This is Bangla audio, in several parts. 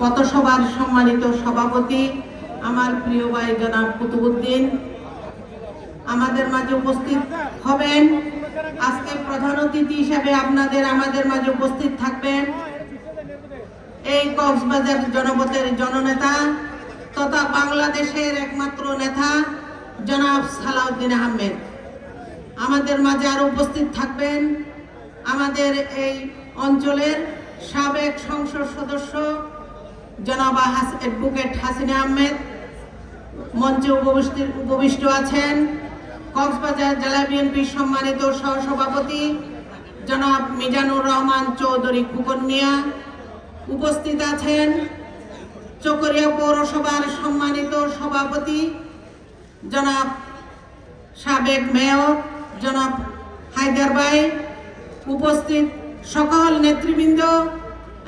পথসভার সম্মানিত সভাপতি, আমার প্রিয় ভাই জনাব কুতুবুদ্দিন, আমাদের মাঝে উপস্থিত হবেন। আজকে প্রধান অতিথি হিসেবে আপনাদের আমাদের মাঝে উপস্থিত থাকবেন। এই কক্সবাজার জনপথের জননেতা তথা বাংলাদেশের একমাত্র নেতা জনাব সালাউদ্দিন আহমেদ। আমাদের মাঝে আরও উপস্থিত থাকবেন আমাদের এই অঞ্চলের সাবেক সংসদ সদস্য জনাবা অ্যাডভোকেট হাসিনা আহমেদ, মঞ্চে উপবিষ্ট উপবিষ্ট আছেন কক্সবাজার জেলা বিএনপির সম্মানিত সহসভাপতি জনাব মিজানুর রহমান চৌধুরী খুকন মিয়া। উপস্থিত আছেন চকরিয়া পৌরসভার সম্মানিত সভাপতি জনাব সাবেক মেয়র জনাব হায়দার ভাই। উপস্থিত সকল নেতৃবৃন্দ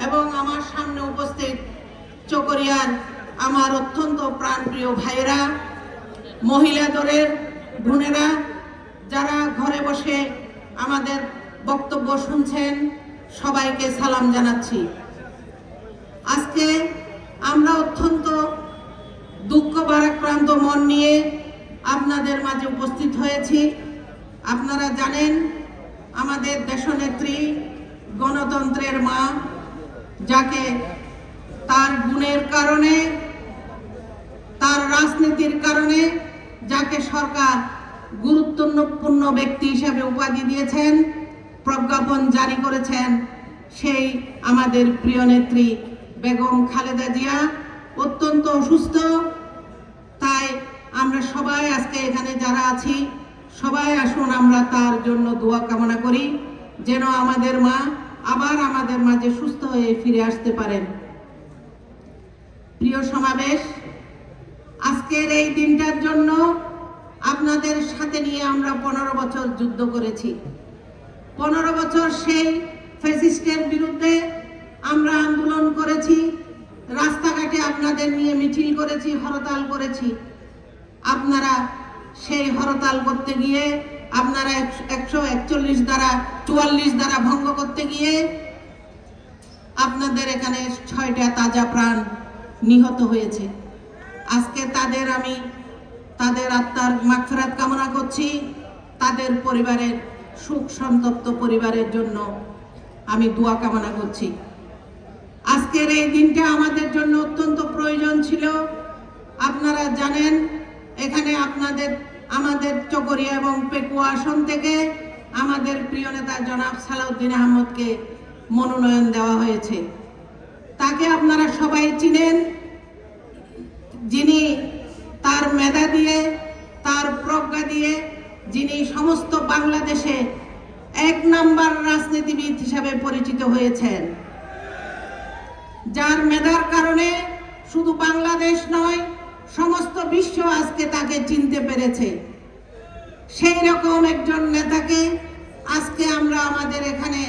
এবং আমার সামনে উপস্থিত চকরিয়ার আমার অত্যন্ত প্রাণপ্রিয় ভাইয়েরা, মহিলা দলের বোনেরা, যারা ঘরে বসে আমাদের বক্তব্য শুনছেন, সবাইকে সালাম জানাচ্ছি। আজকে আমরা অত্যন্ত দুঃখ ভারাক্রান্ত মন নিয়ে আপনাদের মাঝে উপস্থিত হয়েছি। আপনারা জানেন, আমাদের দেশনেত্রী গণতন্ত্রের মা, যাকে তার গুণের কারণে, তার রাজনীতির কারণে, যাকে সরকার গুরুত্বপূর্ণ ব্যক্তি হিসেবে উপাধি দিয়েছেন, প্রজ্ঞাপন জারি করেছেন সেই আমাদের প্রিয় নেত্রী বেগম খালেদা জিয়া। অত্যন্ত অসুস্থ, তাই আমরা সবাই আজকে এখানে যারা আছি, সবাই আসুন আমরা তার জন্য দোয়া কামনা করি, যেন আমাদের মা আবার আমাদের মাঝে সুস্থ হয়ে ফিরে আসতে পারেন। প্রিয় সমাবেশ, আজকের এই দিনটার জন্য আপনাদের সাথে নিয়ে আমরা পনেরো বছর যুদ্ধ করেছি। পনেরো বছর সেই ফ্যাসিস্টের বিরুদ্ধে আমরা আন্দোলন করেছি, রাস্তাঘাটে আপনাদের নিয়ে মিছিল করেছি, হরতাল করেছি। আপনারা সেই হরতাল করতে গিয়ে, আপনারা একশো একচল্লিশ দ্বারা, চুয়াল্লিশ দ্বারা ভঙ্গ করতে গিয়ে আপনাদের এখানে ছয়টা তাজা প্রাণ নিহত হয়েছে। আজকে তাদের আমি তাদের আত্মার মাগফিরাত কামনা করছি। তাদের পরিবারের সুখ সন্তপ্ত পরিবারের জন্য আমি দোয়া কামনা করছি। আজকের এই দিনটা আমাদের জন্য অত্যন্ত প্রয়োজন ছিল। আপনারা জানেন, এখানে আপনাদের, আমাদের চকরিয়া এবং পেকুয়া আসন থেকে আমাদের প্রিয় নেতা জনাব সালাউদ্দিন আহমদকে মনোনয়ন দেওয়া হয়েছে। তাকে আপনারা সবাই চিনেন, যিনি তার মেধা দিয়ে, তার প্রজ্ঞা দিয়ে, যিনি সমস্ত বাংলাদেশে এক নাম্বার রাজনীতিবিদ হিসাবে পরিচিত হয়েছেন। যার মেধার কারণে শুধু বাংলাদেশ নয়, সমস্ত বিশ্ব আজকে তাকে চিনতে পেরেছে। সেই রকম একজন নেতাকে আজকে আমরা আমাদের এখানে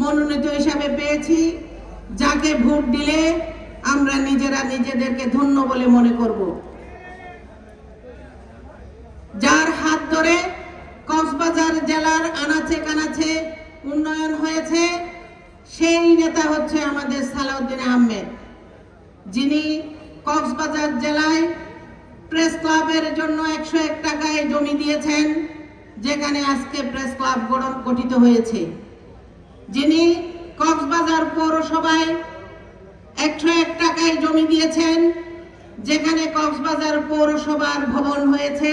মনোনীত হিসাবে পেয়েছি। যাকে ভোট দিলে আমরা নিজেরা নিজেদেরকে ধন্য বলে মনে করব। যার হাত ধরে কক্সবাজার জেলার আনাচে কানাচে উন্নয়ন হয়েছে, সেই নেতা হচ্ছে আমাদের সালাউদ্দিন আহমেদ। যিনি কক্সবাজার জেলায় প্রেস ক্লাবের জন্য একশো এক টাকায় জমি দিয়েছেন, যেখানে আজকে প্রেস ক্লাব গঠিত হয়েছে। যিনি কক্সবাজার পৌরসভায় একশো এক টাকায় জমি দিয়েছেন, যেখানে কক্সবাজার পৌরসভার ভবন হয়েছে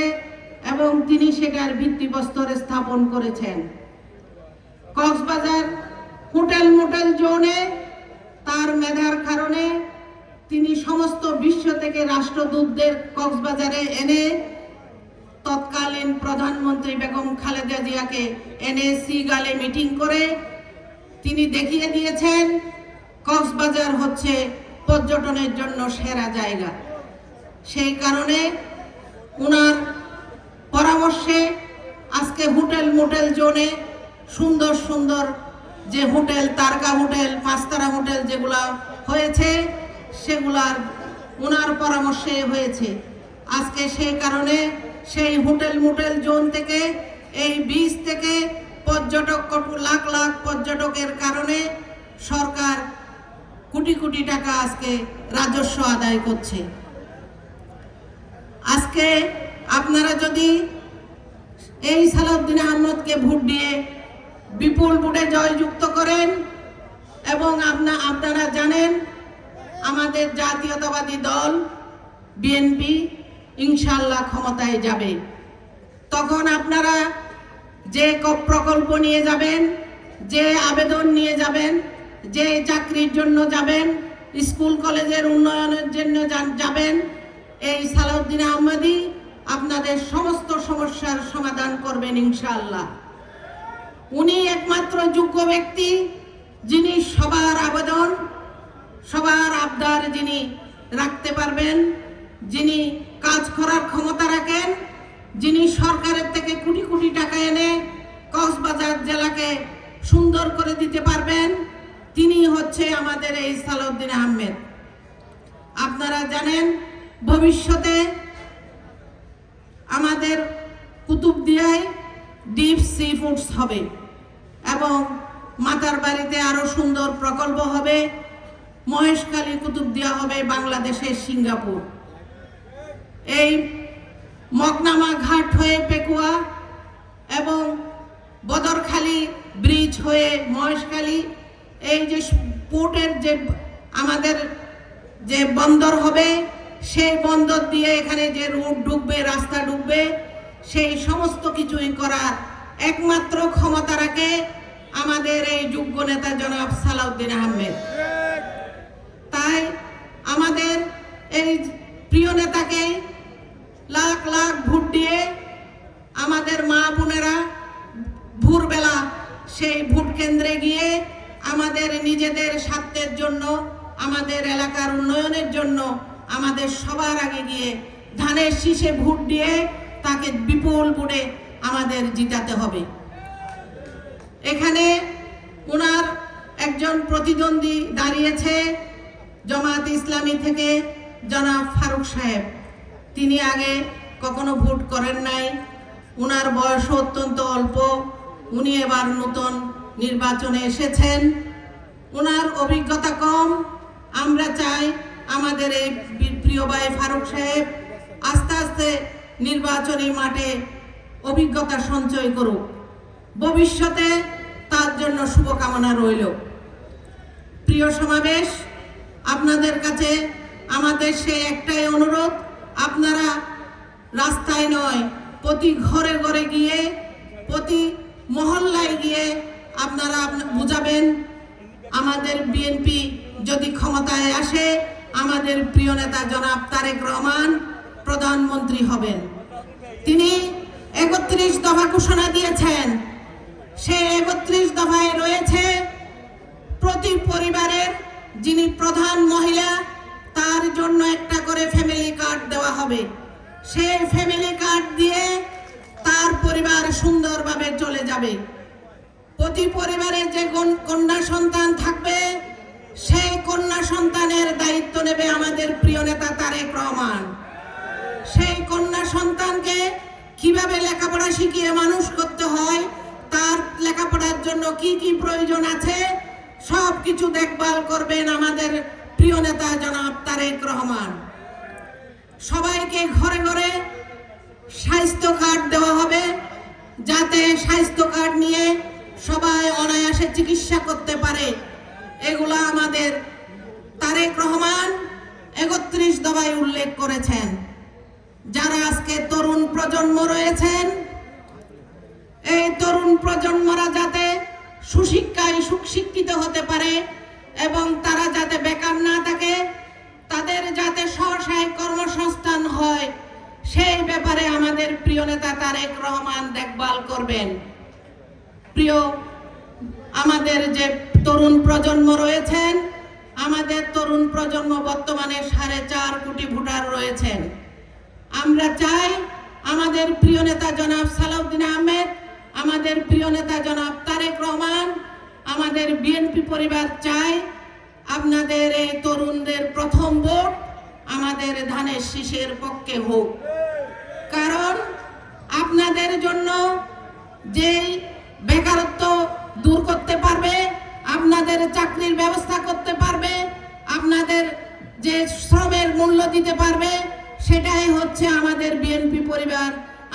এবং তিনি সেটার ভিত্তিপ্রস্তর স্থাপন করেছেন। কক্সবাজার হোটেল মোটেল জোনে তার মেধার কারণে তিনি সমস্ত বিশ্ব থেকে রাষ্ট্রদূতদের কক্সবাজারে এনে তৎকালীন প্রধানমন্ত্রী বেগম খালেদা জিয়াকে এনে সিগালে মিটিং করে তিনি দেখিয়ে দিয়েছেন কক্সবাজার হচ্ছে পর্যটনের জন্য সেরা জায়গা। সেই কারণে ওনার পরামর্শে আজকে হোটেল মোটেল জোনে সুন্দর সুন্দর যে হোটেল, তারকা হোটেল পাঁচতারা হোটেল যেগুলা হয়েছে, সেগুলার ওনার পরামর্শে হয়েছে। আজকে সেই কারণে সেই হোটেল মোটেল জোন থেকে, এই বীজ থেকে পর্যটক লাখ লাখ পর্যটকের কারণে সরকার কোটি কোটি টাকা আজকে রাজস্ব আদায় করছে। আজকে আপনারা যদি এই সালাউদ্দিন আহমদকে ভোট দিয়ে বিপুল ভোটে জয়যুক্ত করেন এবং আপনা, আপনারা জানেন আমাদের জাতীয়তাবাদী দল, বিএনপি ইনশাল্লাহ ক্ষমতায় যাবে। তখন আপনারা যে প্রকল্প নিয়ে যাবেন, যে আবেদন নিয়ে যাবেন যে চাকরির জন্য যাবেন, স্কুল, কলেজের উন্নয়নের জন্য যাবেন, এই সালাউদ্দিন আহমদি আপনাদের সমস্ত সমস্যার সমাধান করবেন ইনশাআল্লাহ। উনি একমাত্র যোগ্য ব্যক্তি যিনি সবার আবেদন, সবার আবদার যিনি রাখতে পারবেন, যিনি কাজ করার ক্ষমতা রাখেন, যিনি সরকারের থেকে কোটি কোটি টাকা এনে কক্সবাজার জেলাকে সুন্দর করে দিতে পারবেন। তিনি হচ্ছে আমাদের এই সালাউদ্দিন আহমেদ। আপনারা জানেন, ভবিষ্যতে আমাদের কুতুবদিয়ায় ডিপ সি ফুডস হবে এবং মাতার বাড়িতে আরও সুন্দর প্রকল্প হবে। মহেশখালী কুতুবদিয়া হবে বাংলাদেশের সিঙ্গাপুর। এই মকনামা ঘাট হয়ে পেকুয়া এবং বদরখালী ব্রিজ হয়ে মহেশখালী এই যে পোর্টের যে আমাদের যে বন্দর হবে, সেই বন্দর দিয়ে এখানে যে রোড ঢুকবে, রাস্তা ঢুকবে, সেই সমস্ত কিছুই করার একমাত্র ক্ষমতা রাখে আমাদের এই যোগ্য নেতা জনাব সালাউদ্দিন আহমেদ। তাই আমাদের এই প্রিয় নেতাকে লাখ লাখ ভোট দিয়ে আমাদের মা বোনেরা ভোরবেলা সেই ভোট কেন্দ্রে গিয়ে আমাদের নিজেদের স্বার্থের জন্য, আমাদের এলাকার উন্নয়নের জন্য, আমাদের সবার আগে গিয়ে ধানের শীষে ভোট দিয়ে তাকে বিপুল ভোটে আমাদের জিতাতে হবে। এখানে ওনার একজন প্রতিদ্বন্দ্বী দাঁড়িয়েছে জামাত ইসলামী থেকে জনাব ফারুক সাহেব। তিনি আগে কখনো ভোট করেন নাই। ওনার বয়স অত্যন্ত অল্প। উনি এবার নতুন নির্বাচনে এসেছেন। ওনার অভিজ্ঞতা কম। আমরা চাই আমাদের এই প্রিয় ভাই ফারুক সাহেব আস্তে আস্তে নির্বাচনী মাঠে অভিজ্ঞতা সঞ্চয় করুক। ভবিষ্যতে তার জন্য শুভকামনা রইল। প্রিয় সমাবেশ, আপনাদের কাছে আমাদের সে একটাই অনুরোধ, আপনারা রাস্তায় নয়, প্রতি ঘরে ঘরে গিয়ে, প্রতি মহল্লায় গিয়ে আপনারা আপনা- বুঝাবেন আমাদের বিএনপি যদি ক্ষমতায় আসে, আমাদের প্রিয় নেতা জনাব তারেক রহমান প্রধানমন্ত্রী হবেন। তিনি একত্রিশ দফা ঘোষণা দিয়েছেন। সে একত্রিশ দফায় রয়েছে প্রতি পরিবারের যিনি প্রধান মহিলা, তার জন্য একটা করে ফ্যামিলি কার্ড দেওয়া হবে। সেই ফ্যামিলি কার্ড দিয়ে তার পরিবার সুন্দরভাবে চলে যাবে। প্রতি পরিবারে যে কন- কন্যা সন্তান থাকবে, সেই কন্যা সন্তানের দায়িত্ব নেবে আমাদের প্রিয় নেতা তারেক রহমান। সেই কন্যা সন্তানকে কীভাবে লেখাপড়া শিখিয়ে মানুষ করতে হয়, তার লেখাপড়ার জন্য কি কি প্রয়োজন আছে সব কিছু দেখভাল করবেন আমাদের প্রিয় নেতা জনাব তারেক রহমান। সবাইকে ঘরে ঘরে স্বাস্থ্য কার্ড দেওয়া হবে, যাতে স্বাস্থ্য কার্ড নিয়ে সবাই অনায়াসে চিকিৎসা করতে পারে। এগুলা আমাদের তারেক রহমান একত্রিশ দফায় উল্লেখ করেছেন। যারা আজকে তরুণ প্রজন্ম রয়েছেন, এই তরুণ প্রজন্মরা যাতে সুশিক্ষায় সুশিক্ষিত হতে পারে এবং তারা যাতে বেকার না থাকে, তাদের যাতে স্বশায় কর্মসংস্থান হয়, সেই ব্যাপারে আমাদের প্রিয় নেতা তারেক রহমান দেখভাল করবেন। প্রিয়, আমাদের যে তরুণ প্রজন্ম রয়েছেন, আমাদের তরুণ প্রজন্ম বর্তমানে সাড়ে চার কোটি ভোটার রয়েছেন। আমরা চাই আমাদের প্রিয় নেতা জনাব সালাউদ্দিন আহমেদ, আমাদের প্রিয় নেতা জনাব তারেক রহমান, আমাদের বিএনপি পরিবার চাই আপনাদের এই তরুণদের প্রথম ভোট, আমাদের ধানের শীষের পক্ষে হোক। কারণ আপনাদের জন্য যেই আপনাদের চাকরির ব্যবস্থা করতে পারবে, আপনাদের যে শ্রমের মূল্য দিতে পারবে, সেটাই হচ্ছে আমাদের বিএনপি পরিবার,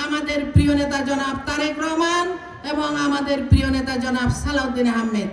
আমাদের প্রিয় নেতা জনাব তারেক রহমান এবং আমাদের প্রিয় নেতা জনাব সালাউদ্দিন আহমেদ।